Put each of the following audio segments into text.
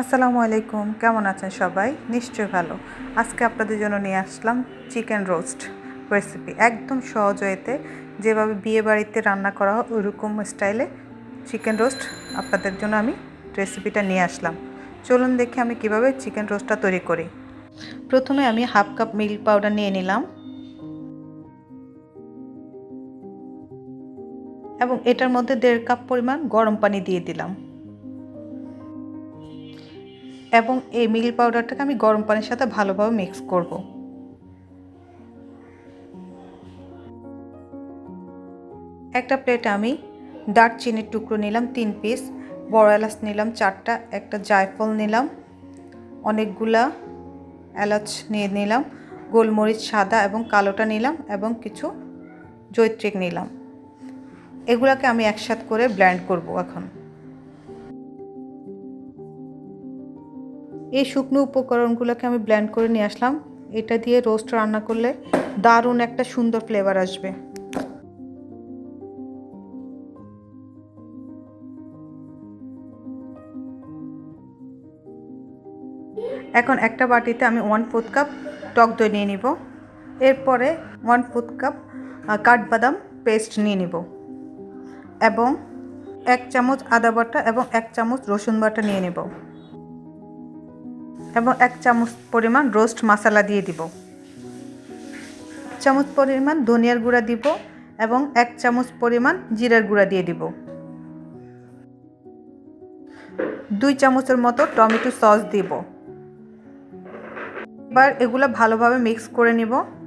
আসসালামু আলাইকুম, কেমন আছেন সবাই? নিশ্চয় ভালো। আজকে আপনাদের জন্য নিয়ে আসলাম চিকেন রোস্ট রেসিপি। একদম সহজ ওয়েতে যেভাবে বিয়ে বাড়িতে রান্না করা হয়, ওইরকম স্টাইলে চিকেন রোস্ট আপনাদের জন্য আমি রেসিপিটা নিয়ে আসলাম। চলুন দেখি আমি কীভাবে চিকেন রোস্টটা তৈরি করি। প্রথমে আমি হাফ কাপ মিল্ক পাউডার নিয়ে নিলাম। এবং এটার মধ্যে দেড় কাপ পরিমাণ গরম পানি দিয়ে দিলাম। এবং এই মিল্ক পাউডারটাকে আমি গরম পানির সাথে ভালোভাবে মিক্স করব। একটা প্লেটে আমি দারচিনির টুকরো নিলাম, তিন পিস বড় এলাচ নিলাম, চারটা। একটা জায়ফল নিলাম। অনেকগুলা এলাচ নিয়ে নিলাম। গোলমরিচ, সাদা এবং কালোটা নিলাম এবং কিছু জৈত্রিক নিলাম। এগুলাকে আমি একসাথ করে ব্ল্যান্ড করব এখন। এই শুকনো উপকরণগুলোকে আমি ব্ল্যান্ড করে নিয়ে আসলাম। এটা দিয়ে রোস্ট রান্না করলে দারুণ একটা সুন্দর ফ্লেভার আসবে। এখন একটা বাটিতে আমি ওয়ান ফোর্থ কাপ টক দই নিয়ে নিব। এরপরে ওয়ান ফোর্থ কাপ কাঠবাদাম পেস্ট নিয়ে নিব। এবং এক চামচ আদা বাটা এবং এক চামচ রসুন বাটা নিয়ে নেব। এবং এক চামচ পরিমাণ রোস্ট মশলা দিয়ে দিব। চামচ পরিমাণ ধনিয়ার গুঁড়া দিব এবং এক চামচ পরিমাণ জিরার গুঁড়া দিয়ে দিব। দুই চামচের মতো টমেটো সস দিব। এবার এগুলো ভালোভাবে মিক্স করে নিব।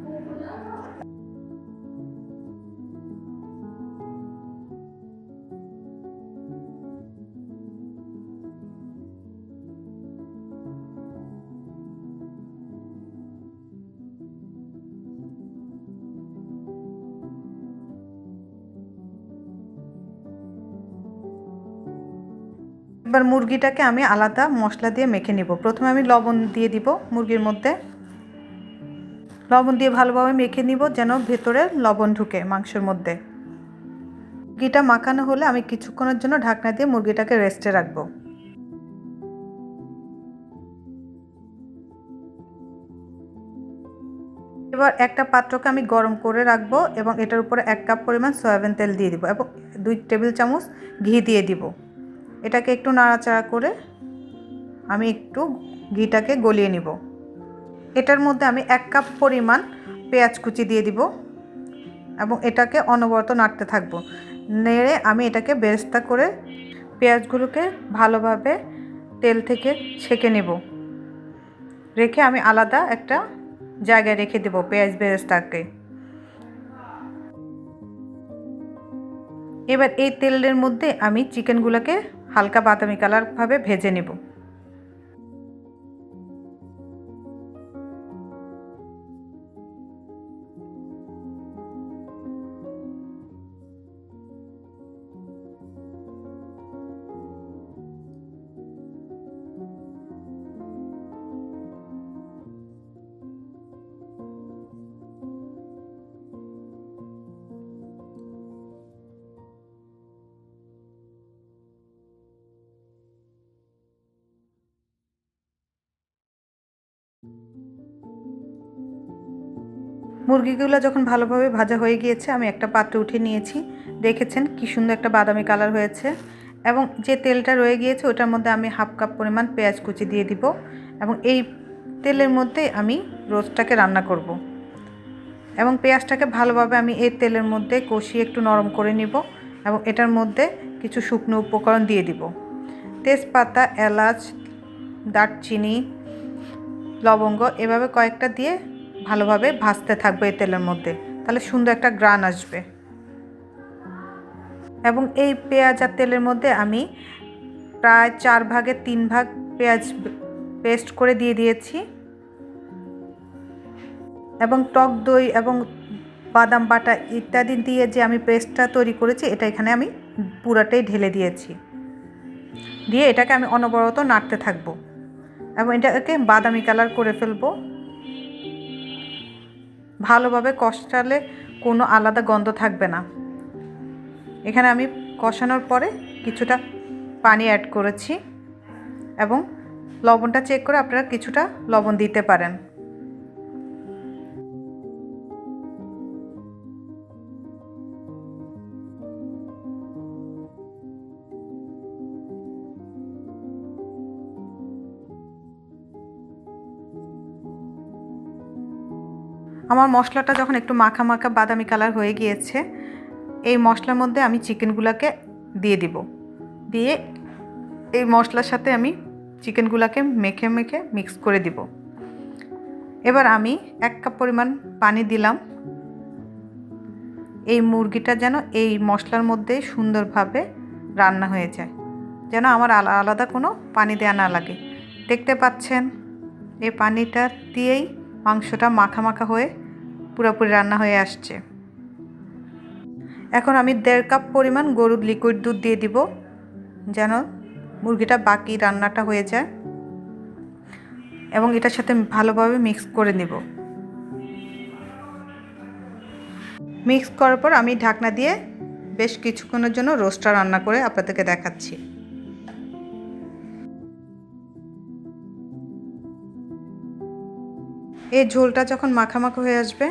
এবার মুরগিটাকে আমি আলাদা মশলা দিয়ে মেখে নিব। প্রথমে আমি লবণ দিয়ে দিব মুরগির মধ্যে। লবণ দিয়ে ভালোভাবে মেখে নিব যেন ভেতরে লবণ ঢুকে মাংসের মধ্যে। মুরগিটা মাখানো হলে আমি কিছুক্ষণের জন্য ঢাকনা দিয়ে মুরগিটাকে রেস্টে রাখব। এবার একটা পাত্রকে আমি গরম করে রাখব এবং এটার উপরে এক কাপ পরিমাণ সয়াবিন তেল দিয়ে দিব এবং দুই টেবিল চামচ ঘি দিয়ে দিব। এটাকে একটু নাড়াচাড়া করে আমি একটু ঘিটাকে গলিয়ে নিব। এটার মধ্যে আমি এক কাপ পরিমাণ পেঁয়াজ কুচি দিয়ে দিব এবং এটাকে অনবরত নাড়তে থাকব। নেড়ে আমি এটাকে বেরেস্তা করে পেঁয়াজগুলোকে ভালোভাবে তেল থেকে ছেঁকে নেব। রেখে আমি আলাদা একটা জায়গায় রেখে দেবো পেঁয়াজ বেরেস্তাকে। এবার এই তেলের মধ্যে আমি চিকেনগুলোকে হালকা বাদামি কালারভাবে ভেজে নেব। মুরগিগুলো যখন ভালোভাবে ভাজা হয়ে গিয়েছে, আমি একটা পাত্রে উঠে নিয়েছি। দেখেছেন কি সুন্দর একটা বাদামি কালার হয়েছে। এবং যে তেলটা রয়ে গিয়েছে, ওটার মধ্যে আমি হাফ কাপ পরিমাণ পেঁয়াজ কুচি দিয়ে দিব। এবং এই তেলের মধ্যে আমি রোস্টটাকে রান্না করব। এবং পেঁয়াজটাকে ভালোভাবে আমি এই তেলের মধ্যে কষিয়ে একটু নরম করে নিব। এবং এটার মধ্যে কিছু শুকনো উপকরণ দিয়ে দিব। তেজপাতা, এলাচ, দারচিনি, লবঙ্গ, এভাবে কয়েকটা দিয়ে ভালোভাবে ভাজতে থাকবে এই তেলের মধ্যে। তাহলে সুন্দর একটা গ্রান আসবে। এবং এই পেঁয়াজ আর তেলের মধ্যে আমি প্রায় চার ভাগের তিন ভাগ পেঁয়াজ পেস্ট করে দিয়ে দিয়েছি। এবং টক দই এবং বাদাম বাটা ইত্যাদি দিয়ে যে আমি পেস্টটা তৈরি করেছি, এটা এখানে আমি পুরাটাই ঢেলে দিয়েছি। দিয়ে এটাকে আমি অনবরত নাড়তে থাকব। এবং এটাকে বাদামি কালার করে ফেলব। ভালোভাবে কষালে কোনো আলাদা গন্ধ থাকবে না। এখানে আমি কষানোর পরে কিছুটা পানি অ্যাড করেছি এবং লবণটা চেক করে আপনারা কিছুটা লবণ দিতে পারেন। আমার মশলাটা যখন একটু মাখা মাখা বাদামি কালার হয়ে গিয়েছে, এই মশলার মধ্যে আমি চিকেনগুলোকে দিয়ে দিব। দিয়ে এই মশলার সাথে আমি চিকেনগুলোকে মেখে মেখে মিক্স করে দিব। এবার আমি এক কাপ পরিমাণ পানি দিলাম। এই মুরগিটা যেন এই মশলার মধ্যে সুন্দরভাবে রান্না হয়ে যায়, যেন আমার আলা- আলাদা কোনো পানি দেওয়া না লাগে। দেখতে পাচ্ছেন, এই পানিটা দিয়েই মাংসটা মাখা মাখা হয়ে পুরোপুরি রান্না হয়ে আসছে। এখন আমি দেড় কাপ পরিমাণ গরুর লিকুইড দুধ দিয়ে দিব, যেন মুরগিটা বাকি রান্নাটা হয়ে যায় এবং এটার সাথে ভালোভাবে মিক্স করে নেব। মিক্স করার পর আমি ঢাকনা দিয়ে বেশ কিছুক্ষণের জন্য রোস্টটা রান্না করে আপনাদেরকে দেখাচ্ছি। এই ঝোলটা যখন মাখামাখা হয়ে আসবে,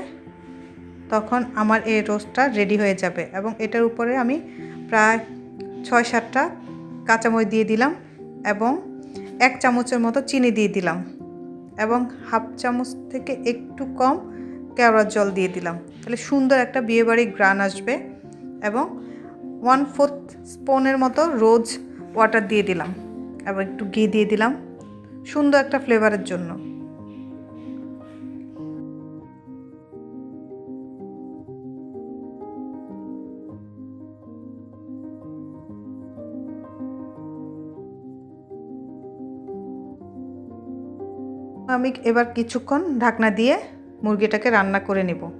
তখন আমার এই রোস্টটা রেডি হয়ে যাবে এবং এটার উপরে আমি প্রায় ছয় সাতটা কাঁচামরিচ দিয়ে দিলাম এবং এক চামচের মতো চিনি দিয়ে দিলাম এবং হাফ চামচ থেকে একটু কম কেওড়ার জল দিয়ে দিলাম। তাহলে সুন্দর একটা বিয়েবাড়ি গ্রান আসবে এবং ওয়ান ফোর্থ স্পুনের মতো রোজ ওয়াটার দিয়ে দিলাম এবং একটু ঘি দিয়ে দিলাম। সুন্দর একটা ফ্লেভারের জন্য। আমি এবার কিছুক্ষণ ঢাকনা দিয়ে মুরগিটাকে রান্না করে নেব।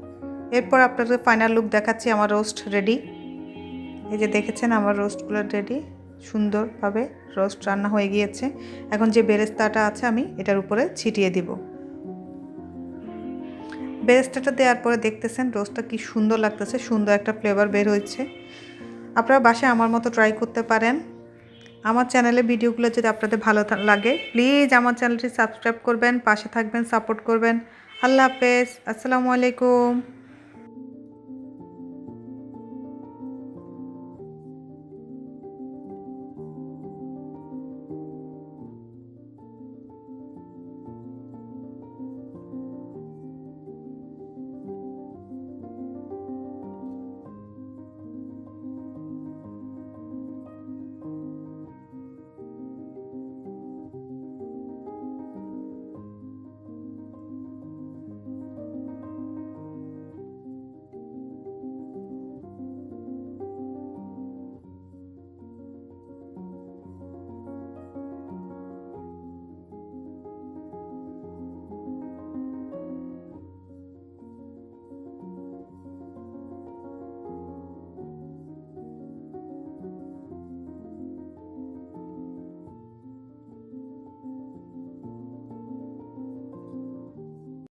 এরপর আপনাদের ফাইনাল লুক দেখাচ্ছি আমার রোস্ট রেডি এই যে দেখেছেন আমার রোস্টগুলো রেডি সুন্দরভাবে রোস্ট রান্না হয়ে গিয়েছে। এখন যে বেরেস্তাটা আছে আমি এটার উপরে ছিটিয়ে দিব। বেরেস্তাটা দেওয়ার পরে দেখতেছেন রোস্টটা কি সুন্দর লাগতেছে, সুন্দর একটা ফ্লেভার বের হয়েছে। আপনারা বাসায় আমার মতো ট্রাই করতে পারেন। আমার চ্যানেলে ভিডিওগুলো যদি আপনাদের ভালো লাগে প্লিজ আমার চ্যানেলটি সাবস্ক্রাইব করবেন, পাশে থাকবেন সাপোর্ট করবেন। আল্লাহ হাফেজ, আসসালামু আলাইকুম।